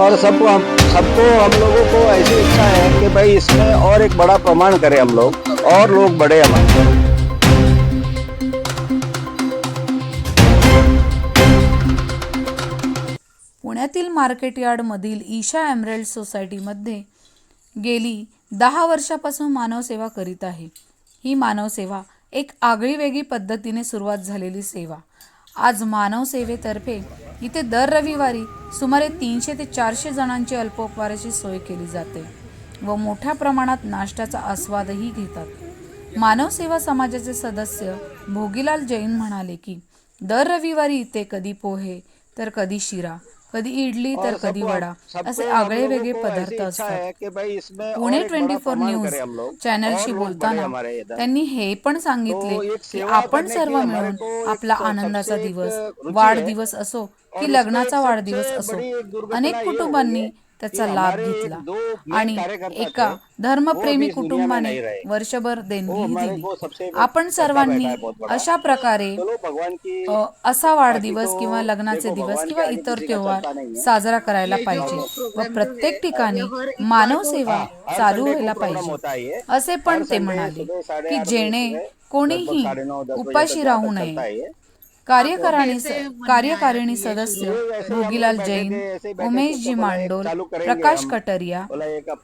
और सबको हम सबको हम लोगों को ऐसी इच्छा है कि भाई इसमें और एक बड़ा प्रमाण करें हम लोग और लोग बढ़े हमारे पुण्यातील मार्केट यार्डमधील ईशा एमरेल्ड सोसायटीमध्ये गेली दहा वर्षापासून मानवसेवा करीत आहे. ही मानवसेवा एक आगळीवेगळी पद्धतीने सुरुवात झालेली सेवा. आज मानवसेवेतर्फे इथे दर रविवारी सुमारे तीनशे ते चारशे जणांची अल्पोपहाराची सोय केली जाते व मोठ्या प्रमाणात नाश्त्याचा आस्वादही घेतात. मानवसेवा समाजाचे सदस्य भोगीलाल जैन म्हणाले की दर रविवारी इथे कधी पोहे तर कधी शिरा कधी इडली तर कधी वडा असे आगळे वेगळे पदार्थ असतात पुणे ट्वेंटी फोर न्यूज चॅनलशी बोलताना। त्यांनी हे पण सांगितले की आपण सर्व मिळून आपला आनंदाचा दिवस। वाढदिवस असो की लग्नाचा वाढदिवस असो अनेक हो कुटुंबांनी त्याचा लाभ घेतला आणि एका धर्मप्रेमी कुटुंबाने। वर्षभर हमारे दिली आपण सर्वांनी। अशा प्रकारे असा वाढदिवस किंवा लग्नाचे दिवस किंवा इतर त्योहार। साजरा करायला पाहिजे व प्रत्येक ठिकाणी मानव सेवा चालू व्हायला पाहिजे। असे पण ते म्हणाले की जेणे कोणीही उपाशी राहू नये। कार्यकारिणी कार्यकारिणी सदस्य भोगीलाल जैन उमेश जी मांडोल प्रकाश कटरिया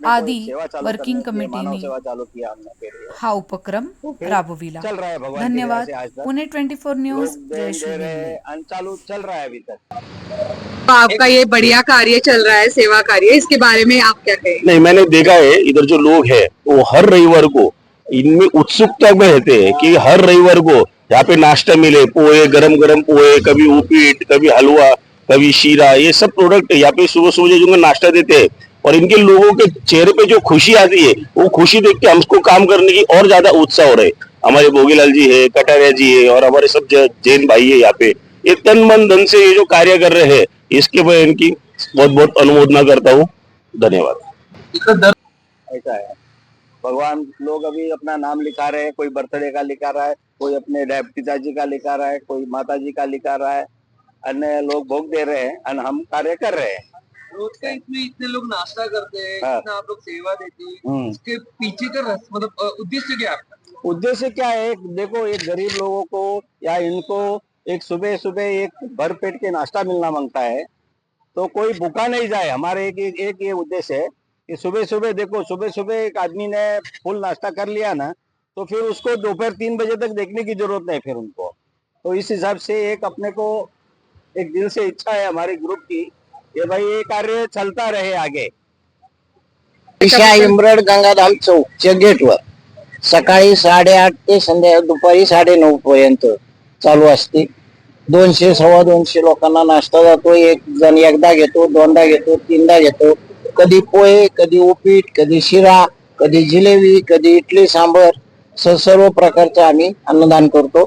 आदि वर्किंग कमिटी ने हा उपक्रम राबविला धन्यवाद। पुणे ट्वेंटी फोर न्यूज़ जय श्री तो आपका ये बढ़िया कार्य चल रहा है सेवा कार्य इसके बारे में आप क्या कहें? नहीं मैंने देखा है इधर जो लोग हैं वो हर रविवार को इनमें उत्सुकता में रहते हैं कि हर रविवार को यहाँ पे नाश्ता मिले पोहे गरम गरम पोहे कभी उपीट कभी हलवा कभी शीरा ये सब प्रोडक्ट यहाँ पे सुबह सुबह जो नाश्ता देते हैं और इनके लोगों के चेहरे पे जो खुशी आती है वो खुशी देख के हमको काम करने की और ज़्यादा उत्साह हो रहे हमारे भोगीलाल जी है कटारिया जी है और हमारे सब जैन भाई है यहाँ पे। ये तन मन धन से ये जो कार्य कर रहे हैं इसके मैं इनकी बहुत बहुत अनुमोदना करता हूँ। धन्यवाद। ऐसा है। भगवान लोग अभी अपना नाम लिखा रहे हैं कोई बर्थडे का लिखा रहा है कोई अपने पिताजी का लिखा रहा है कोई माता जी का लिखा रहा है अन्य लोग भोग दे रहे हैं और हम कार्य कर रहे हैं रोज का इसमें इतने लोग नाश्ता करते हैं हाँ। इतना आप लोग सेवा देते हैं हम्म। इसके पीछे का मतलब उद्देश्य क्या है उद्देश्य क्या है देखो एक गरीब लोगों को या इनको एक सुबह सुबह एक भर पेट के नाश्ता मिलना माँगता है तो कोई भूखा नहीं जाए हमारे एक एक, एक ये उद्देश्य है कि सुबह सुबह देखो सुबह सुबह एक आदमी ने फुल नाश्ता कर लिया ना तो फिर उसको दोपहर तीन बजे तक देखने की ज़रूरत नहीं फिर उनको। तो इस हिसाब से एक अपने को एक दिल से इच्छा है हमारी ग्रुप की कि भाई ये कार्य चलता रहे आगे। ईशा इम्रड गंगाधाम चौकच्या गेटवर सकाळी साडेआठ ते संध्या, दुपारी साडेनऊ पर्यंत चालू असते. दोनशे, सव्वा दोनशे लोकांना नाश्ता जातो, एक जण एकदा घेतो, दोनदा घेतो, तीनदा घेतो. कधी पोहे कधी उपीट कधी शिरा कधी जिलेबी कधी इडली सांबर स- सर्व प्रकारचं आम्ही अन्नदान करतो.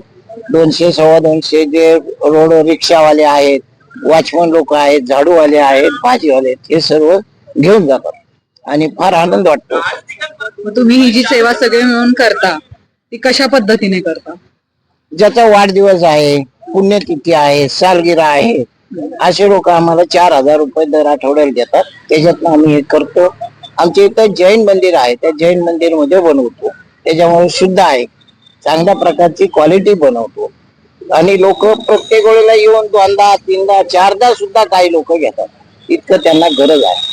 दोनशे सव्वा दोनशे जे रोड रिक्षावाले आहेत वॉचमन लोक आहेत झाडूवाले आहेत भाजीवाले आहेत हे सर्व घेऊन जातात. आणि फार आनंद वाटतो. तुम्ही ही जी सेवा सगळे मिळून करता ती कशा पद्धतीने करता? ज्याचा वाढदिवस आहे पुण्यतिथी आहे सालगिरा आहे असे लोक आम्हाला चार हजार रुपये दर आठवड्याला देतात. त्याच्यातनं आम्ही हे करतो. आमच्या इथं जैन मंदिर आहे. त्या जैन मंदिरमध्ये बनवतो. त्याच्यामुळे शुद्ध आहे. चांगल्या प्रकारची क्वालिटी बनवतो. आणि लोक प्रत्येक वेळेला येऊन दोनदा तीनदा चारदा सुद्धा काही लोक घेतात. इतकं त्यांना गरज आहे.